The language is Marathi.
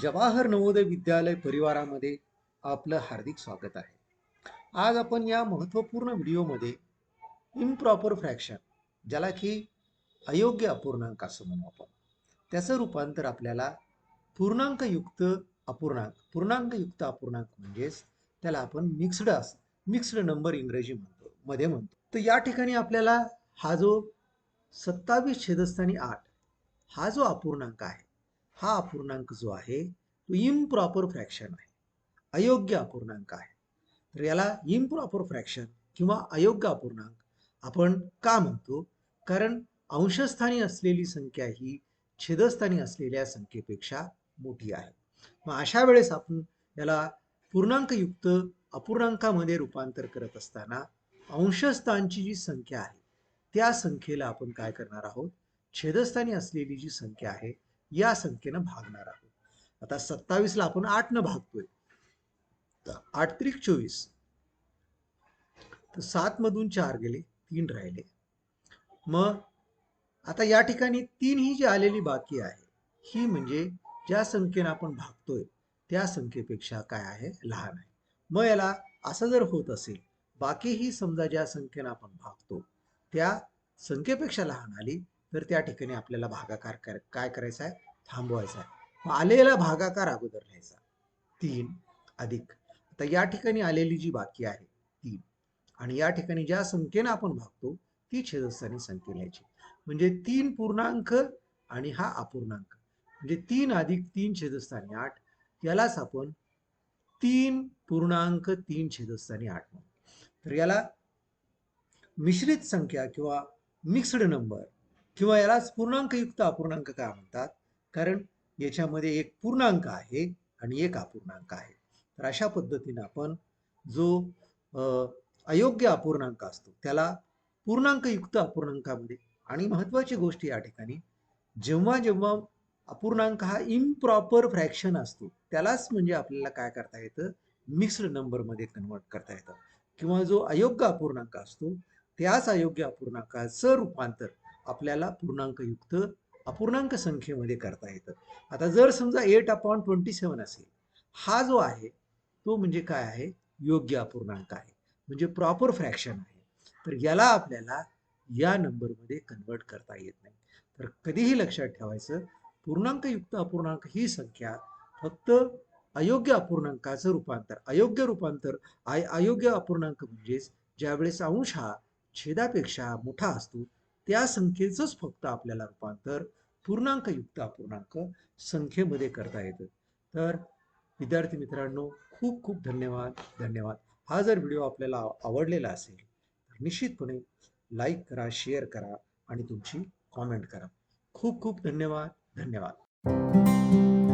जवाहर नवोदय विद्यालय परिवारामध्ये आपलं हार्दिक स्वागत आहे. आज आपण या महत्त्वपूर्ण व्हिडिओमध्ये इम्प्रॉपर फ्रॅक्शन ज्याला की अयोग्य अपूर्णांक असं म्हणू आपण त्याचं रूपांतर आपल्याला पूर्णांकयुक्त अपूर्णांक पूर्णांकयुक्त अपूर्णांक म्हणजेच त्याला आपण मिक्स्ड अस मिक्स्ड नंबर इंग्रजी म्हणतो मध्ये म्हणतो. तर या ठिकाणी आपल्याला हा जो सत्तावीस छेदस्थानी आठ हा जो अपूर्णांक आहे हा अपूर्णांक जो आहे तो इम्प्रॉपर फ्रॅक्शन आहे. अयोग्य अपूर्णांक आहे. तर याला इम्प्रॉपर फ्रॅक्शन किंवा अयोग्य अपूर्णांक आपण का म्हणतो? कारण अंशस्थानी असलेली संख्या ही छेदस्थानी असलेल्या संख्येपेक्षा मोठी आहे. मग अशा वेळेस आपण याला पूर्णांकयुक्त अपूर्णांकामध्ये रूपांतर करत असताना अंशस्थानची जी संख्या आहे त्या संख्येला आपण काय करणार आहोत? छेदस्थानी असलेली जी संख्या आहे या संख्येनं भागणार आहोत. आता सत्तावीसला आपण आठ न भागतोय. तर आठ त्रिक चोवीस. तर सात मधून चार गेले तीन राहिले. मग आता या ठिकाणी तीन ही जी आलेली बाकी आहे ही म्हणजे ज्या संख्येनं आपण भागतोय त्या संख्येपेक्षा काय आहे? लहान आहे. मग याला असं जर होत असेल बाकी ही समजा ज्या संख्येनं आपण भागतो त्या संख्येपेक्षा लहान आली तर त्या ठिकाणी आपल्याला भागाकार कर काय करायचा आहे? थांबवायचा आहे. मग आलेला भागाकार अगोदर लिहायचा. तीन अधिक. आता या ठिकाणी आलेली जी बाकी आहे तीन. आणि या ठिकाणी ज्या संख्येनं आपण भागतो ती छेदस्थानी संख्या लिहायची. म्हणजे तीन पूर्णांक आणि हा अपूर्णांक. म्हणजे तीन अधिक तीन छेदस्थानी आठ. यालाच आपण तीन पूर्णांक तीन छेदस्थानी आठ म्हणू. तर याला मिश्रित संख्या किंवा मिक्स्ड नंबर किंवा यालाच पूर्णांकयुक्त अपूर्णांक का म्हणतात? कारण याच्यामध्ये एक पूर्णांक आहे आणि एक अपूर्णांक आहे. तर अशा पद्धतीनं आपण जो अयोग्य अपूर्णांक असतो त्याला पूर्णांकयुक्त अपूर्णांकामध्ये आणि महत्त्वाची गोष्ट या ठिकाणी जेव्हा जेव्हा अपूर्णांक हा इम्प्रॉपर फ्रॅक्शन असतो त्यालाच म्हणजे आपल्याला काय करता येतं? मिक्स्ड नंबरमध्ये कन्वर्ट करता येतं. किंवा जो अयोग्य अपूर्णांक असतो त्याच अयोग्य अपूर्णांकाचं रूपांतर आपल्याला पूर्णांकयुक्त अपूर्णांक संख्येमध्ये करता येतं. आता जर समजा एट अपॉन ट्वेंटी सेवन असेल हा जो आहे तो म्हणजे काय आहे? योग्य अपूर्णांक आहे. म्हणजे प्रॉपर फ्रॅक्शन आहे. तर याला आपल्याला या नंबरमध्ये कन्वर्ट करता येत नाही. तर कधीही लक्षात ठेवायचं पूर्णांकयुक्त अपूर्णांक ही संख्या फक्त अयोग्य अपूर्णांकाचं रूपांतर. अयोग्य रूपांतर आय अयोग्य अपूर्णांक म्हणजेच ज्यावेळेस अंश हा छेदापेक्षा मोठा असतो त्या संख्येचंच फक्त आपल्याला रूपांतर पूर्णांकयुक्त अपूर्णांक संख्येमध्ये करता येतं. तर विद्यार्थी मित्रांनो खूप खूप धन्यवाद धन्यवाद. हा जर व्हिडिओ आपल्याला आवडलेला असेल तर निश्चितपणे लाईक करा शेअर करा आणि तुमची कॉमेंट करा. खूप खूप धन्यवाद धन्यवाद.